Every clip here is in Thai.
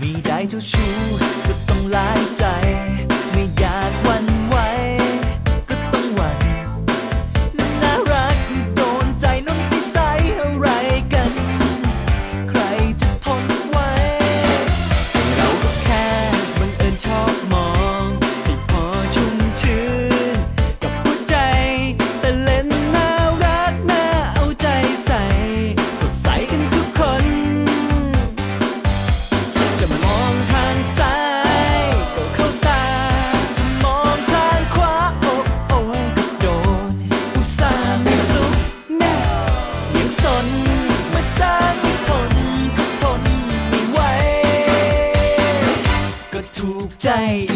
มีได้เจ้าชู้ก็ต้องลายใจ ใจ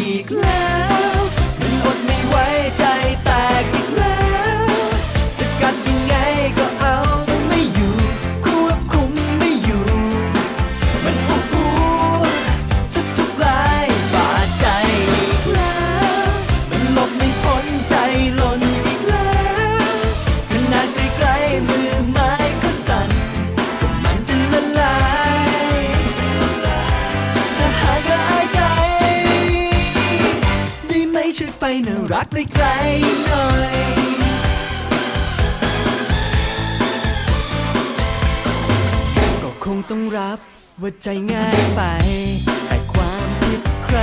ไปนะรักไปไกลหน่อยก็คงต้องรับว่าใจง่ายไป แต่ความคิดใคร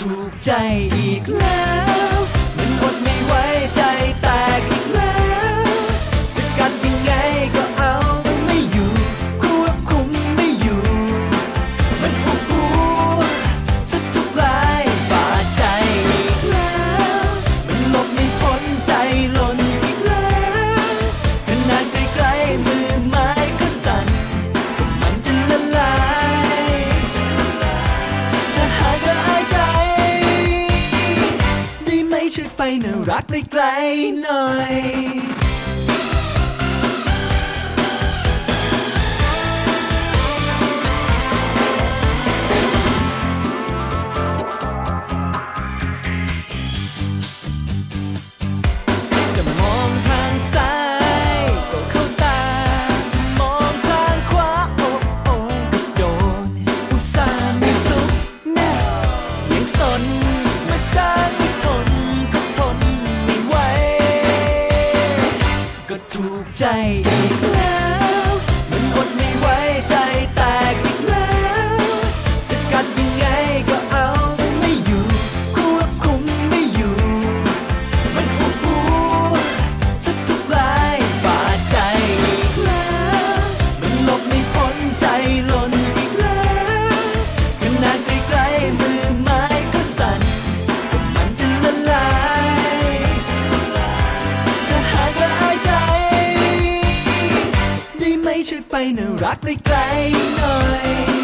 ถูกใจอีกแล้ว รัฐไปไกลหน่อย ชุดไปน่รักไปไกลหน่อย